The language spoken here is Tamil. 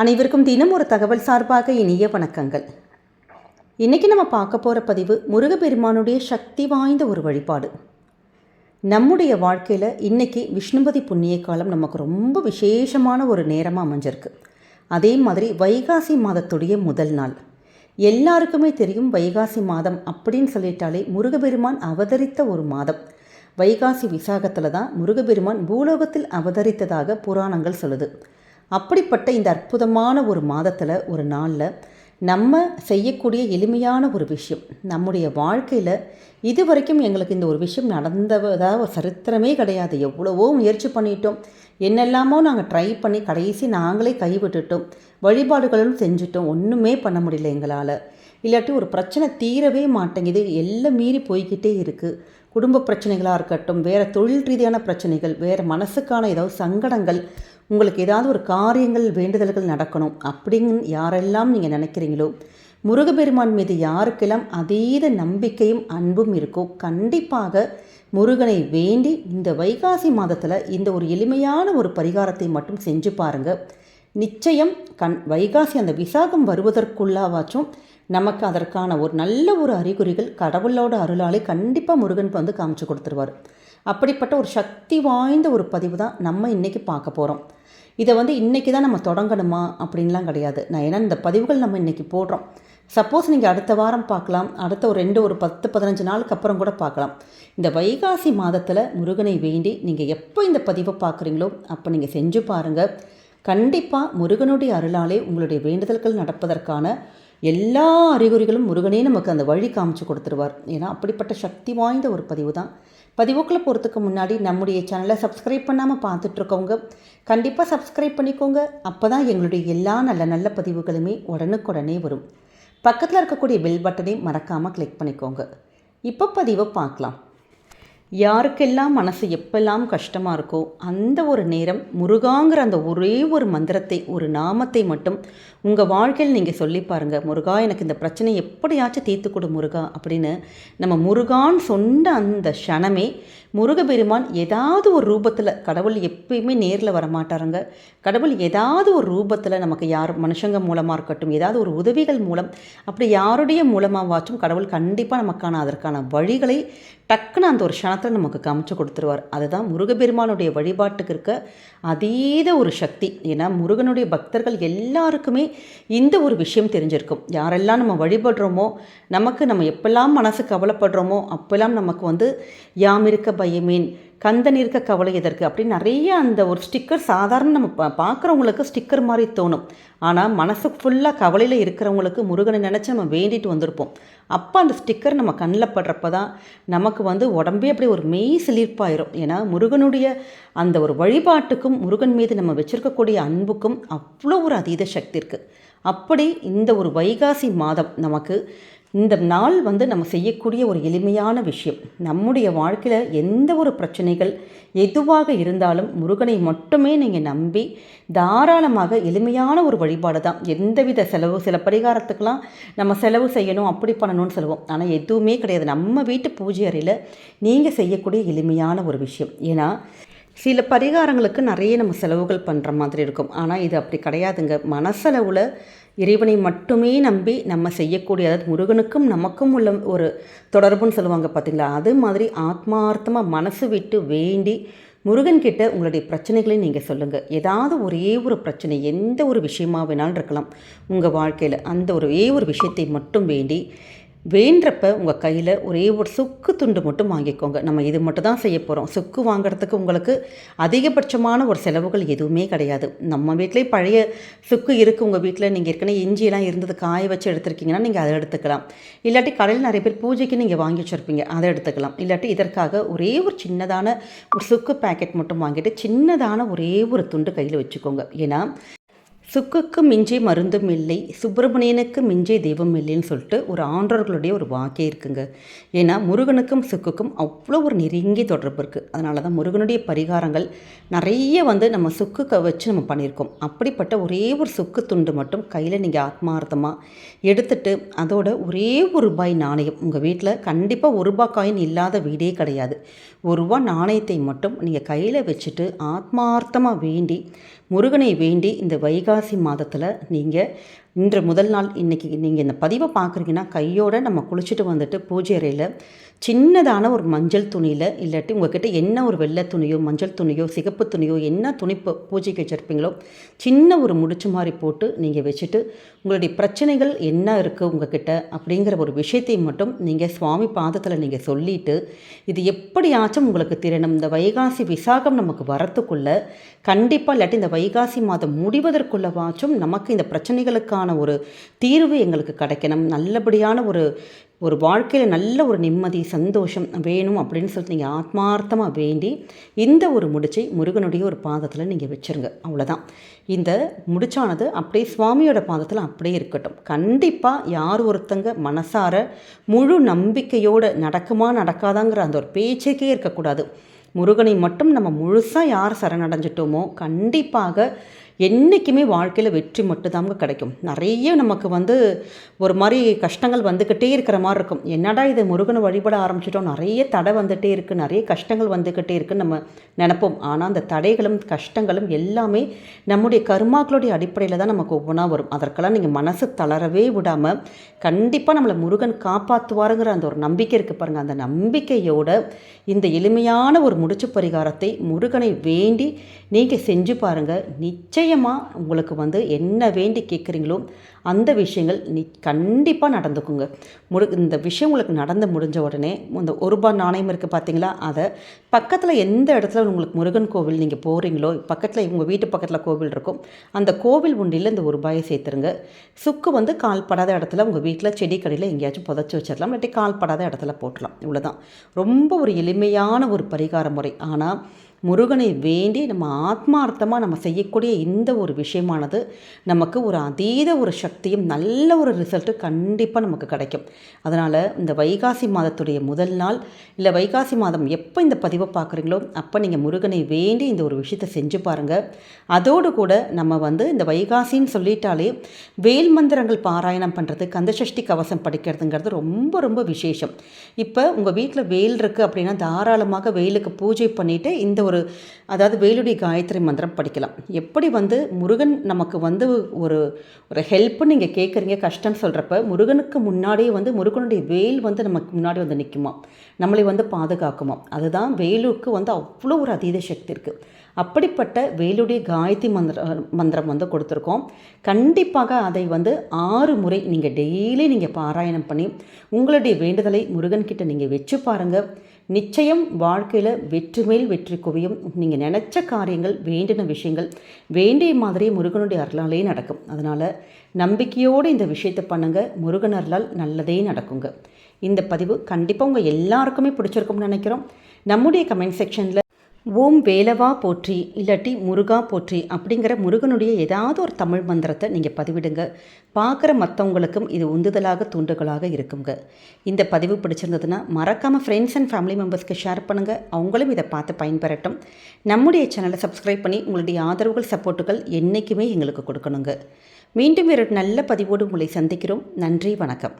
அனைவருக்கும் தினம் ஒரு தகவல் சார்பாக இனிய வணக்கங்கள். இன்றைக்கி நம்ம பார்க்க போகிற பதிவு முருகப்பெருமானுடைய சக்தி வாய்ந்த ஒரு வழிபாடு. நம்முடைய வாழ்க்கையில் இன்றைக்கி விஷ்ணுபதி புண்ணிய காலம் நமக்கு ரொம்ப விசேஷமான ஒரு நேரமாக அமைஞ்சிருக்கு. அதே மாதிரி வைகாசி மாதத்துடைய முதல் நாள். எல்லாருக்குமே தெரியும் வைகாசி மாதம் அப்படின்னு சொல்லிட்டாலே முருகப்பெருமான் அவதரித்த ஒரு மாதம். வைகாசி விசாகத்தில் தான் முருகப்பெருமான் பூலோகத்தில் அவதரித்ததாக புராணங்கள் சொல்லுது. அப்படிப்பட்ட இந்த அற்புதமான ஒரு மாதத்தில் ஒரு நாளில் நம்ம செய்யக்கூடிய எளிமையான ஒரு விஷயம் நம்முடைய வாழ்க்கையில் இது வரைக்கும் எங்களுக்கு இந்த ஒரு விஷயம் நடந்ததாக ஒரு சரித்திரமே கிடையாது. எவ்வளவோ முயற்சி பண்ணிட்டோம். என்னெல்லாமோ நாங்கள் ட்ரை பண்ணி கடைசி நாங்களே கைவிட்டுட்டோம். வழிபாடுகளும் செஞ்சுட்டோம். ஒன்றுமே பண்ண முடியல எங்களால். இல்லாட்டி ஒரு பிரச்சனை தீரவே மாட்டேங்குது. எல்லாம் மீறி போய்கிட்டே இருக்குது குடும்ப பிரச்சனைகளாக இருக்கட்டும் வேறு தொழில் ரீதியான பிரச்சனைகள் வேறு மனசுக்கான ஏதாவது சங்கடங்கள் உங்களுக்கு ஏதாவது ஒரு காரியங்கள் வேண்டுதல்கள் நடக்கணும் அப்படின்னு யாரெல்லாம் நீங்கள் நினைக்கிறீங்களோ முருகப்பெருமான் மீது யாருக்கெல்லாம் அதீத நம்பிக்கையும் அன்பும் இருக்கோ கண்டிப்பாக முருகனை வேண்டி இந்த வைகாசி மாதத்தில் இந்த ஒரு எளிமையான ஒரு பரிகாரத்தை மட்டும் செஞ்சு பாருங்கள் நிச்சயம் கண் வைகாசி அந்த விசாகம் வருவதற்குள்ளாவாச்சும் நமக்கு அதற்கான ஒரு நல்ல ஒரு அறிகுறிகள் கடவுளோட அருளாலே கண்டிப்பாக முருகன் வந்து காமிச்சு கொடுத்துருவார். அப்படிப்பட்ட ஒரு சக்தி வாய்ந்த ஒரு பதிவு தான் நம்ம இன்றைக்கி பார்க்க போகிறோம் இதை வந்து இன்றைக்கி தான் நம்ம தொடங்கணுமா அப்படின்லாம் கிடையாது. நான் ஏன்னா இந்த பதிவுகள் நம்ம இன்றைக்கி போடுறோம். சப்போஸ் நீங்கள் அடுத்த வாரம் பார்க்கலாம். அடுத்த ஒரு ரெண்டு ஒரு பத்து பதினஞ்சு நாளுக்கு அப்புறம் கூட பார்க்கலாம். இந்த வைகாசி மாதத்தில் முருகனை வேண்டி நீங்கள் எப்போ இந்த பதிவை பார்க்குறீங்களோ அப்போ நீங்கள் செஞ்சு பாருங்கள் கண்டிப்பாக முருகனுடைய அருளாலே உங்களுடைய வேண்டுதல்கள் நடப்பதற்கான எல்லா அறிகுறிகளும் முருகனே நமக்கு அந்த வழி காமிச்சு கொடுத்துருவார். ஏன்னா அப்படிப்பட்ட சக்தி வாய்ந்த ஒரு பதிவு தான் பதிவுக்குள்ளே போகிறதுக்கு முன்னாடி நம்முடைய சேனலை சப்ஸ்கிரைப் பண்ணாமல் பார்த்துட்ருக்கவங்க கண்டிப்பாக சப்ஸ்கிரைப் பண்ணிக்கோங்க. அப்போ தான் எங்களுடைய எல்லா நல்ல நல்ல பதிவுகளுமே உடனுக்குடனே வரும். பக்கத்தில் இருக்கக்கூடிய பெல் பட்டனை மறக்காமல் கிளிக் பண்ணிக்கோங்க. இப்போ பதிவை பார்க்கலாம். யாருக்கெல்லாம் மனசு எப்பெல்லாம் கஷ்டமாக இருக்கோ அந்த ஒரு நேரம் முருகாங்கிற அந்த ஒரே ஒரு மந்திரத்தை ஒரு நாமத்தை மட்டும் உங்கள் வாழ்க்கையில் நீங்கள் சொல்லி பாருங்கள் முருகா எனக்கு இந்த பிரச்சனை எப்படியாச்சும் தீர்த்து கொடு முருகா அப்படின்னு நம்ம முருகான் சொன்ன அந்த க்ஷணமே முருகபெருமான் ஏதாவது ஒரு ரூபத்தில் கடவுள் எப்பயுமே நேரில் வரமாட்டாருங்க. கடவுள் ஏதாவது ஒரு ரூபத்தில் நமக்கு யார் மனுஷங்க மூலமாக இருக்கட்டும் ஏதாவது ஒரு உதவிகள் மூலம் அப்படி யாருடைய மூலமாகவாச்சும் கடவுள் கண்டிப்பாக நமக்கான அதற்கான வழிகளை டக்குன்னு அந்த ஒரு க்ஷணத்தில் நமக்கு காமிச்சு கொடுத்துருவார். அதுதான் முருகபெருமானுடைய வழிபாட்டுக்கு இருக்க அதீத ஒரு சக்தி. ஏன்னா முருகனுடைய பக்தர்கள் எல்லாருக்குமே இந்த ஒரு விஷயம் தெரிஞ்சிருக்கும். யாரெல்லாம் நம்ம வழிபடுறோமோ நமக்கு நம்ம எப்பெல்லாம் மனசு கவலைப்படுறோமோ அப்போல்லாம் நமக்கு வந்து யாம் இருக்க பயமேன் கந்தன் இருக்க கவலை எதற்கு? அப்படின்னு நிறைய அந்த ஒரு ஸ்டிக்கர் சாதாரண நம்ம பா பார்க்குறவங்களுக்கு ஸ்டிக்கர் மாதிரி தோணும். ஆனால் மனசு ஃபுல்லாக கவலையில் இருக்கிறவங்களுக்கு முருகனை நினச்சி நம்ம வேண்டிட்டு வந்திருப்போம். அப்போ அந்த ஸ்டிக்கர் நம்ம கண்ணில் படுறப்ப தான் நமக்கு வந்து உடம்பே அப்படியே ஒரு மெய் சிலிர்ப்பாயிரும். ஏன்னா முருகனுடைய அந்த ஒரு வழிபாட்டுக்கும் முருகன் மீது நம்ம வச்சுருக்கக்கூடிய அன்புக்கும் அவ்வளோ ஒரு அதீத சக்தி இருக்குது அப்படி இந்த ஒரு வைகாசி மாதம் நமக்கு இந்த நாள் வந்து நம்ம செய்யக்கூடிய ஒரு எளிமையான விஷயம். நம்முடைய வாழ்க்கையில் எந்த ஒரு பிரச்சனைகள் எதுவாக இருந்தாலும் முருகனை மட்டுமே நீங்கள் நம்பி தாராளமாக எளிமையான ஒரு வழிபாடு தான். எந்தவித செலவு சில பரிகாரத்துக்கெலாம் நம்ம செலவு செய்யணும் அப்படி பண்ணணும்னு சொல்லுவோம். ஆனால் எதுவுமே கிடையாது. நம்ம வீட்டு பூஜை அறையில் நீங்கள் செய்யக்கூடிய எளிமையான ஒரு விஷயம். ஏன்னா சில பரிகாரங்களுக்கு நிறைய நம்ம செலவுகள் பண்ணுற மாதிரி இருக்கும். ஆனால் இது அப்படி கிடையாதுங்க. மனசளவில் இறைவனை மட்டுமே நம்பி நம்ம செய்யக்கூடிய அதாவது முருகனுக்கும் நமக்கும் உள்ள ஒரு தொடர்புன்னு சொல்லுவாங்க பார்த்தீங்களா அது மாதிரி ஆத்மார்த்தமாக மனசு விட்டு வேண்டி முருகன்கிட்ட உங்களுடைய பிரச்சனைகளை நீங்கள் சொல்லுங்கள் ஏதாவது ஒரே ஒரு பிரச்சனை எந்த ஒரு விஷயமா வேணாலும் இருக்கலாம். உங்கள் வாழ்க்கையில் அந்த ஒரே ஒரு விஷயத்தை மட்டும் வேண்டி வேண்டப்ப உங்கள் கையில் ஒரே ஒரு சுக்கு துண்டு மட்டும் வாங்கிக்கோங்க. நம்ம இது மட்டும் தான் செய்ய போகிறோம் சுக்கு வாங்குறதுக்கு உங்களுக்கு அதிகபட்சமான ஒரு செலவுகள் எதுவுமே கிடையாது. நம்ம வீட்டிலே பழைய சுக்கு இருக்குது உங்கள் வீட்டில் நீங்கள் ஏற்கனவே இஞ்சியெல்லாம் இருந்தது காய வச்சு எடுத்துருக்கீங்கன்னா நீங்கள் அதை எடுத்துக்கலாம். இல்லாட்டி கடையில் நிறைய பேர் பூஜைக்கு நீங்கள் வாங்கி வச்சுருப்பீங்க. அதை எடுத்துக்கலாம். இல்லாட்டி இதற்காக ஒரே ஒரு சின்னதான ஒரு சுக்கு பேக்கெட் மட்டும் வாங்கிட்டு சின்னதான ஒரே ஒரு துண்டு கையில் வச்சுக்கோங்க. ஏன்னா சுக்குக்கு மிஞ்சி மருந்தும் இல்லை சுப்பிரமணியனுக்கு மிஞ்சி தெய்வம் இல்லைன்னு சொல்லிட்டு ஒரு ஆண்டவர்களுடைய ஒரு வாக்கே இருக்குங்க. ஏன்னா முருகனுக்கும் சுக்குக்கும் அவ்வளோ ஒரு நெருங்கி தொடர்பு இருக்குது அதனால தான் முருகனுடைய பரிகாரங்கள் நிறைய வந்து நம்ம சுக்குக்கை வச்சு நம்ம பண்ணியிருக்கோம். அப்படிப்பட்ட ஒரே ஒரு சுக்கு துண்டு மட்டும் கையில் நீங்கள் ஆத்மார்த்தமாக எடுத்துட்டு அதோட ஒரே ஒரு ரூபாய் நாணயம் உங்கள் வீட்டில் கண்டிப்பாக ஒரு ரூபாய் காயின் இல்லாத வீடே கிடையாது. ஒரு ரூபா நாணயத்தை மட்டும் நீங்கள் கையில் வச்சுட்டு ஆத்மார்த்தமாக வேண்டி முருகனை வேண்டி இந்த வைகாசி மாதத்தில் நீங்கள் இன்று முதல் நாள் இன்றைக்கி நீங்கள் இந்த பதிவை பார்க்குறீங்கன்னா கையோடு நம்ம குளிச்சுட்டு வந்துட்டு பூஜை அறையில் சின்னதான ஒரு மஞ்சள் துணியில் இல்லாட்டி உங்ககிட்ட என்ன ஒரு வெள்ளை துணியோ மஞ்சள் துணியோ சிகப்பு துணியோ என்ன துணி பூஜைக்கு வச்சுருப்பீங்களோ சின்ன ஒரு முடிச்சு மாதிரி போட்டு நீங்கள் வச்சுட்டு உங்களுடைய பிரச்சனைகள் என்ன இருக்குது உங்ககிட்ட அப்படிங்கிற ஒரு விஷயத்தை மட்டும் நீங்கள் சுவாமி பாதத்தில் நீங்கள் சொல்லிட்டு இது எப்படியாச்சும் உங்களுக்கு திறனும். இந்த வைகாசி விசாகம் நமக்கு வரத்துக்குள்ள கண்டிப்பாக இல்லாட்டி இந்த வைகாசி மாதம் முடிவதற்குள்ளவாச்சும் நமக்கு இந்த பிரச்சனைகளுக்கான ஒரு தீர்வு எங்களுக்கு கிடைக்கணும். நல்லபடியான ஒரு ஒரு வாழ்க்கையில் நல்ல ஒரு நிம்மதி சந்தோஷம் வேணும் அப்படின்னு சொல்லிட்டு நீங்கள் ஆத்மார்த்தமாக வேண்டி இந்த ஒரு முடிச்சை முருகனுடைய ஒரு பாதத்தில் நீங்கள் வச்சுருங்க. அவ்வளோதான் இந்த முடிச்சானது அப்படியே சுவாமியோட பாதத்தில் அப்படியே இருக்கட்டும். கண்டிப்பாக யார் ஒருத்தங்க மனசார முழு நம்பிக்கையோடு நடக்குமா நடக்காதாங்கிற அந்த ஒரு பேச்சுக்கே இருக்கக்கூடாது. முருகனை மட்டும் நம்ம முழுசாக யார் சரணடைஞ்சிட்டோமோ கண்டிப்பாக என்றைக்குமே வாழ்க்கையில் வெற்றி மட்டும்தாங்க கிடைக்கும். நிறைய நமக்கு வந்து ஒரு மாதிரி கஷ்டங்கள் வந்துக்கிட்டே இருக்கிற மாதிரி இருக்கும். என்னடா இது முருகனை வழிபட ஆரம்பிச்சிட்டோம். நிறைய தடை வந்துகிட்டே இருக்குது நிறைய கஷ்டங்கள் வந்துக்கிட்டே இருக்குன்னு நம்ம நினைப்போம். ஆனால் அந்த தடைகளும் கஷ்டங்களும் எல்லாமே நம்முடைய கர்மாக்களுடைய அடிப்படையில் தான் நமக்கு ஒவ்வொன்றா வரும். அதற்கெல்லாம் நீங்கள் மனசு தளரவே விடாமல் கண்டிப்பாக நம்மளை முருகன் காப்பாற்றுவாருங்கிற அந்த ஒரு நம்பிக்கை இருக்குது பாருங்கள் அந்த நம்பிக்கையோட இந்த எளிமையான ஒரு முடிச்சு பரிகாரத்தை முருகனை வேண்டி நீங்கள் செஞ்சு பாருங்கள் நிச்சயம் நிச்சயமாக உங்களுக்கு வந்து என்ன வேண்டி கேட்குறீங்களோ அந்த விஷயங்கள் நீ கண்டிப்பாக நடந்துக்குங்க. முரு இந்த விஷயம் உங்களுக்கு நடந்து முடிஞ்ச உடனே இந்த ஒரு ரூபாய் நாணயம் இருக்குது பார்த்தீங்களா அதை பக்கத்தில் எந்த இடத்துல உங்களுக்கு முருகன் கோவில் நீங்கள் போகிறீங்களோ பக்கத்தில் உங்கள் வீட்டு பக்கத்தில் கோவில் இருக்கும் அந்த கோவில் உண்டியில் இந்த ஒரு ரூபாயை சேர்த்துருங்க. சுக்கு வந்து கால் படாத இடத்துல உங்கள் வீட்டில் செடி கடையில் எங்கேயாச்சும் புதைச்சி வச்சிடலாம் இல்லாட்டி கால் படாத இடத்துல போட்டலாம். இவ்வளோதான் ரொம்ப ஒரு எளிமையான ஒரு பரிகார முறை. ஆனால் முருகனை வேண்டி நம்ம ஆத்மார்த்தமாக நம்ம செய்யக்கூடிய இந்த ஒரு விஷயமானது நமக்கு ஒரு அதீத ஒரு சக்தியும் நல்ல ஒரு ரிசல்ட்டு கண்டிப்பாக நமக்கு கிடைக்கும். அதனால் இந்த வைகாசி மாதத்துடைய முதல் நாள் இல்லை வைகாசி மாதம் எப்போ இந்த பதிவை பார்க்குறீங்களோ அப்போ நீங்கள் முருகனை வேண்டி இந்த ஒரு விஷயத்தை செஞ்சு பாருங்கள் அதோடு கூட நம்ம வந்து இந்த வைகாசின்னு சொல்லிட்டாலே வேல் மந்திரங்கள் பாராயணம் பண்ணுறது கந்தசஷ்டி கவசம் படிக்கிறதுங்கிறது ரொம்ப ரொம்ப விசேஷம். இப்போ உங்கள் வீட்டில் வேல் இருக்குது அப்படின்னா தாராளமாக வெயிலுக்கு பூஜை பண்ணிவிட்டு இந்த ஒரு அதாவது வேலுடைய காயத்ரி மந்திரம் படிக்கலாம். எப்படி வந்து முருகன் நமக்கு வந்து ஒரு ஒரு ஹெல்ப்பு நீங்கள் கேட்குறீங்க கஷ்டம்னு சொல்கிறப்ப முருகனுக்கு முன்னாடியே வந்து முருகனுடைய வேல் வந்து நமக்கு முன்னாடி வந்து நிற்குமா நம்மளை வந்து பாதுகாக்குமா அதுதான் வேலுக்கு வந்து அவ்வளோ ஒரு அதீத சக்தி இருக்குது அப்படிப்பட்ட வேலுடைய காயத்ரி மந்திர மந்திரம் வந்து கொடுத்துருக்கோம். கண்டிப்பாக அதை வந்து ஆறு முறை நீங்கள் டெய்லி நீங்கள் பாராயணம் பண்ணி உங்களுடைய வேண்டுதலை முருகன்கிட்ட நீங்கள் வச்சு பாருங்கள் நிச்சயம் வாழ்க்கையில் வெற்றி மேல் வெற்றி குவியும். நீங்கள் நினச்ச காரியங்கள் வேண்டின விஷயங்கள் வேண்டிய மாதிரி முருகனுடைய அருளாலே நடக்கும். அதனால் நம்பிக்கையோடு இந்த விஷயத்தை பண்ணுங்கள் முருகன் அருளால் நல்லதே நடக்குங்க. இந்த பதிவு கண்டிப்பாக உங்கள் எல்லாருக்குமே பிடிச்சிருக்கும்னு நினைக்கிறோம். நம்முடைய கமெண்ட் செக்ஷனில் ஓம் வேலவா போற்றி இல்லாட்டி முருகா போற்றி அப்படிங்கிற முருகனுடைய ஏதாவது ஒரு தமிழ் மந்திரத்தை நீங்கள் பதிவிடுங்க. பார்க்குற மற்றவங்களுக்கும் இது உந்துதலாக தூண்டுகளாக இருக்குங்க. இந்த பதிவு பிடிச்சிருந்ததுன்னா மறக்காமல் ஃப்ரெண்ட்ஸ் அண்ட் ஃபேமிலி மெம்பர்ஸ்க்கு ஷேர் பண்ணுங்கள் அவங்களும் இதை பார்த்து பயன்பெறட்டும். நம்முடைய சேனலை சப்ஸ்கிரைப் பண்ணி உங்களுடைய ஆதரவுகள் சப்போர்ட்டுகள் என்றைக்குமே எங்களுக்கு கொடுக்கணுங்க. மீண்டும் ஒரு நல்ல பதிவோடு உங்களை சந்திக்கிறோம். நன்றி வணக்கம்.